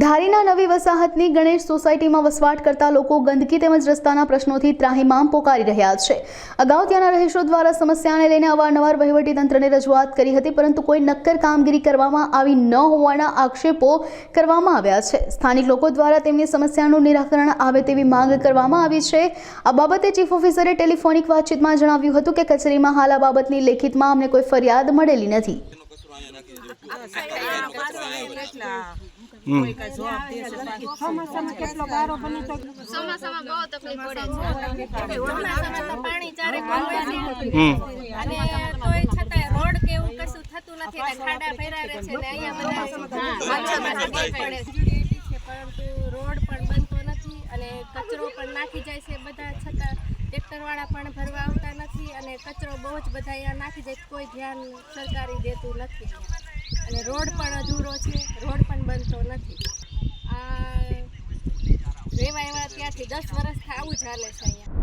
ધારીના નવી વસાહતની ગણેશ સોસાયટીમાં વસવાટ કરતા લોકો ગંદકી તેમજ રસ્તાના પ્રશ્નોથી ત્રાહિમામ પોકારી રહ્યા છે. અગાઉ ત્યાંના રહીશો દ્વારા સમસ્યાને લઈને અવારનવાર વહીવટીતંત્રને રજૂઆત કરી હતી, પરંતુ કોઈ નક્કર કામગીરી કરવામાં આવી ન હોવાના આક્ષેપો કરવામાં આવ્યા છે. સ્થાનિક લોકો દ્વારા તેમની સમસ્યાનું નિરાકરણ આવે તેવી માંગ કરવામાં આવી છે. આ બાબતે ચીફ ઓફિસરે ટેલિફોનિક વાતચીતમાં જણાવ્યું હતું કે કચેરીમાં હાલ આ બાબતની લેખિતમાં અમને કોઈ ફરિયાદ મળેલી નથી. ચોમાસામાં કેટલો ગારો બની તો ચોમાસામાં બહુ તકલીફ પડે છે. ચોમાસામાં તો પાણી ચારે કોર અને તોય છતાંય રોડ કે એવું કશું થતું નથી એટલે ખાડા ભર્યા રહે છે ને અહીંયા બધા માછામાછી પડે છે. પરંતુ રોડ પણ બનતો નથી અને કચરો પણ નાખી જાય છે બધા છતાં ટ્રેક્ટરવાળા પણ ભરવા આવતા નથી અને કચરો બહુ જ બધા અહીંયા નાખી જાય કોઈ ધ્યાન સરકારી દેતું નથી અને રોડ પણ અધૂરો છે રોડ પણ બનતો નથી આ રેવા એવા ત્યાંથી દસ વર્ષથી આવું ચાલે છે અહીંયા.